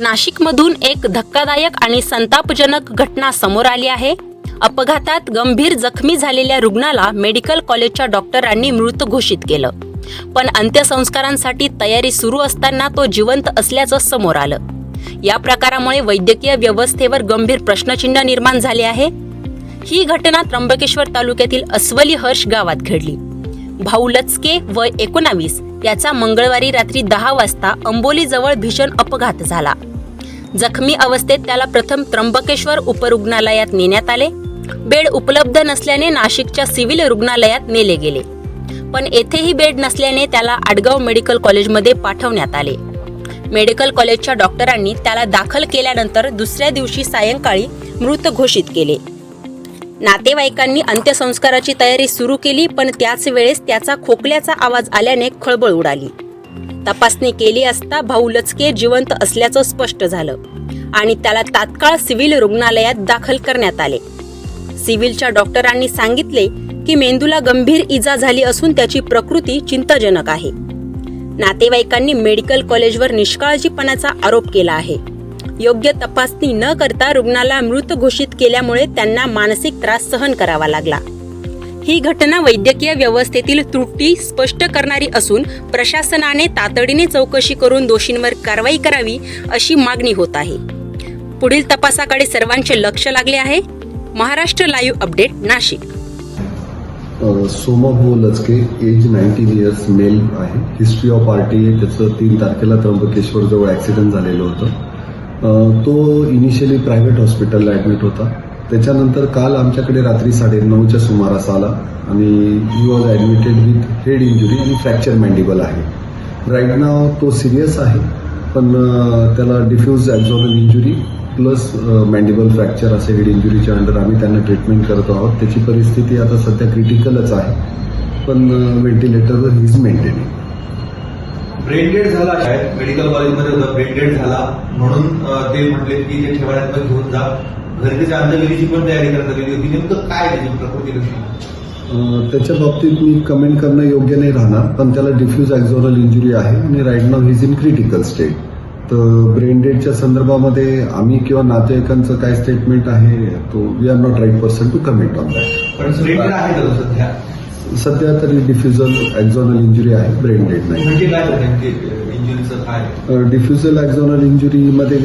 नाशिकमधून एक धक्कादायक आणि संतापजनक घटना समोर आली आहे. अपघातात गंभीर जखमी झालेल्या रुग्णाला मेडिकल कॉलेजच्या डॉक्टरांनी मृत घोषित केलं. पण अंत्यसंस्कारांसाठी तयारी सुरू असताना तो जिवंत असल्याचं समोर आलं. या प्रकारामुळे वैद्यकीय व्यवस्थेवर गंभीर प्रश्नचिन्ह निर्माण झाले आहे. ही घटना त्र्यंबकेश्वर तालुक्यातील अस्वली हर्ष गावात घडली. भाऊ लचके वय एकोणावीस याचा मंगळवारी रात्री दहा वाजता अंबोलीजवळ भीषण अपघात झाला. जखमी अवस्थेत त्याला प्रथम त्र्यंबकेश्वर उपरुग्णालयात नेण्यात आले. बेड उपलब्ध नसल्याने नाशिकच्या सिव्हिल रुग्णालयात नेले गेले. पण येथेही बेड नसल्याने त्याला आडगाव मेडिकल कॉलेजमध्ये पाठवण्यात आले. मेडिकल कॉलेजच्या डॉक्टरांनी त्याला दाखल केल्यानंतर दुसऱ्या दिवशी सायंकाळी मृत घोषित केले. नातेवाईकांनी अंत्यसंस्काराची तयारी सुरू केली पण त्याच वेळेस त्याचा खोकल्याचा आवाज आल्याने खळबळ उडाली. तपासणी केली असता भाऊ लचके जिवंत असल्याचं स्पष्ट झालं आणि त्याला तात्काळ सिव्हिल रुग्णालयात दाखल करण्यात आले. सिव्हिलच्या डॉक्टरांनी सांगितले की मेंदूला गंभीर इजा झाली असून त्याची प्रकृती चिंताजनक आहे. नातेवाईकांनी मेडिकल कॉलेजवर निष्काळजीपणाचा आरोप केला आहे. योग्य तपासणी न करता रुग्णाला मृत घोषित केल्यामुळे त्यांना मानसिक त्रास सहन करावा लागला. ही घटना वैद्यकीय व्यवस्थेतील त्रुटी स्पष्ट करणारी असून प्रशासनाने तातडीने चौकशी करून दोषींवर कारवाई करावी अशी मागणी होत आहे. पुढील तपासाकडे सर्वांचे लक्ष लागले आहे. Maharashtra live update Nashik. Somabhau Lachke age nineteen years male आहे. हिस्ट्री ऑफ पार्टी त्याचं तीन तारखेला त्र्यंबकेश्वर जवळ ॲक्सिडेंट झालेलं होतं. तो इनिशियली प्रायव्हेट हॉस्पिटलला ॲडमिट होता. त्याच्यानंतर काल आमच्याकडे रात्री साडेनऊच्या सुमारास आला. आणि he was admitted with head injury आणि फ्रॅक्चर मँडिबल आहे. राईट नाव तो सिरियस आहे पण त्याला डिफ्यूज ॲब्झॉर्बल इंजुरी प्लस मँडिबल फ्रॅक्चर असे हेड इंजुरीच्या अंडर आम्ही त्यांना ट्रीटमेंट करत आहोत. त्याची परिस्थिती आता सध्या क्रिटिकलच आहे पण ventilator is maintaining brain dead झाला शाळेत मेडिकल कॉलेजमध्ये होतं ब्रेन डेड झाला. म्हणून ते म्हटले की ते ठेवण्यात घेऊन जा. घरी त्याच्या अंत्यविधीची पण तयारी करण्यात आलेली होती नेमकं काय त्याची प्रकृती त्याच्या बाबतीत मी कमेंट करणं योग्य नाही राहणार पण त्याला डिफ्यूज ॲक्झोरल इंजुरी आहे आणि right now his in critical state तर ब्रेन डेडच्या संदर्भामध्ये आम्ही किंवा नातेवाईकांचं काय स्टेटमेंट आहे तो we are not right person to comment on that पण आहे सध्या? सध्या तरी डिफ्युजल ॲक्झोनल इंजुरी आहे ब्रेन डेड नाही. डिफ्युजल ॲक्झोनल इंजुरीमध्ये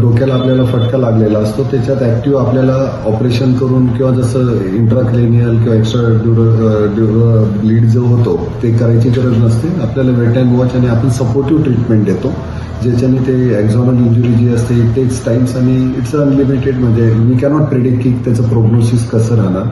डोक्याला आपल्याला फटका लागलेला असतो त्याच्यात ऍक्टिव्ह आपल्याला ऑपरेशन करून किंवा जसं इंट्राक्लेनियल किंवा एक्स्ट्रा ड्युरो ब्लीड जो होतो ते करायची गरज नसते. आपल्याला वेट अँड वॉच आणि आपण सपोर्टिव्ह ट्रीटमेंट देतो ज्याच्याने ते ॲक्झॉनल इंजुरी जी असते इट टेक्स टाइम्स आणि इट्स अनलिमिटेड म्हणजे वी कॅनॉट प्रिडिक्ट की त्याचं प्रोग्नोसिस कसं राहणार.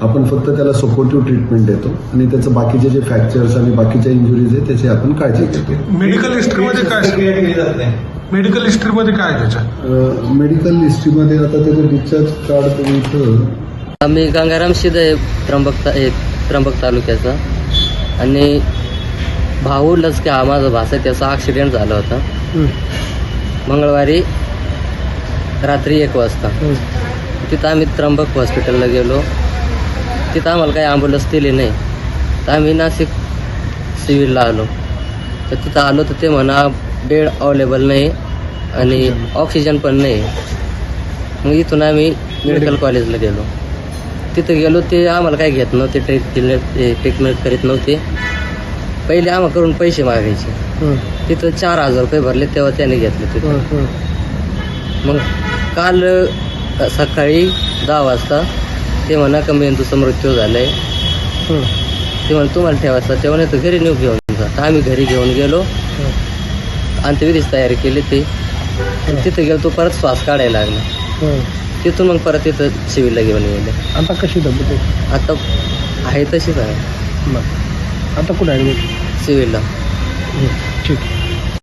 आपण फक्त त्याला सपोर्टिव्ह ट्रीटमेंट देतो आणि त्याचं बाकीचे जे फ्रॅक्चर्स आणि बाकीच्या इंजुरीज आहेत त्याची आपण काळजी घेतो. मेडिकल हिस्ट्रीमध्ये काय शस्त्रक्रिया केली जात नाही मेडिकल हिस्ट्रीमध्ये काय आहे त्याच्या मेडिकल हिस्ट्रीमध्ये आता त्याचं डिस्चार्ज कार्ड तुम्ही इथं आम्ही गंगाराम शिदे त्र्यंबक ता- हे त्र्यंबक तालुक्याचा. आणि भाऊ लचके हा माझा भाचा त्याचा ॲक्सिडेंट झाला होता. मंगळवारी रात्री एक वाजता. तिथं आम्ही त्र्यंबक हॉस्पिटलला गेलो. तिथं आम्हाला काही ॲम्ब्युलन्स दिली नाही. तर आम्ही नाशिक सिव्हिलला आलो. तर तिथं आलो तर ते म्हणा बेड अवेलेबल नाही आणि ऑक्सिजन पण नाही. मग इथून आम्ही मेडिकल कॉलेजला गेलो. तिथं गेलो ते आम्हाला काय घेत नव्हते ट्रीट ट्रीटमेंट करीत नव्हते. पहिले आम्हाकडून पैसे मागायचे. तिथं चार हजार रुपये भरले तेव्हा त्याने घेतले तिथं. मग काल सकाळी दहा वाजता ते म्हणा का मेंदूचा मृत्यू झालाय. ते म्हणा तुम्हाला ठेवायचं तेव्हा नाही तर घरी नेऊ घेऊन जा. तर आम्ही घरी घेऊन गेलो. अंत्यविधीची तयारी केली ते. तिथं गेलो तो परत श्वास काढायला लागला. तिथून मग परत तिथं सिव्हिलला घेऊन गेले. आता कशी तब्येत आहे? आता आहे तशीच आहे बरं. आता कुठे ॲडमिट सिव्हिलला ठीक.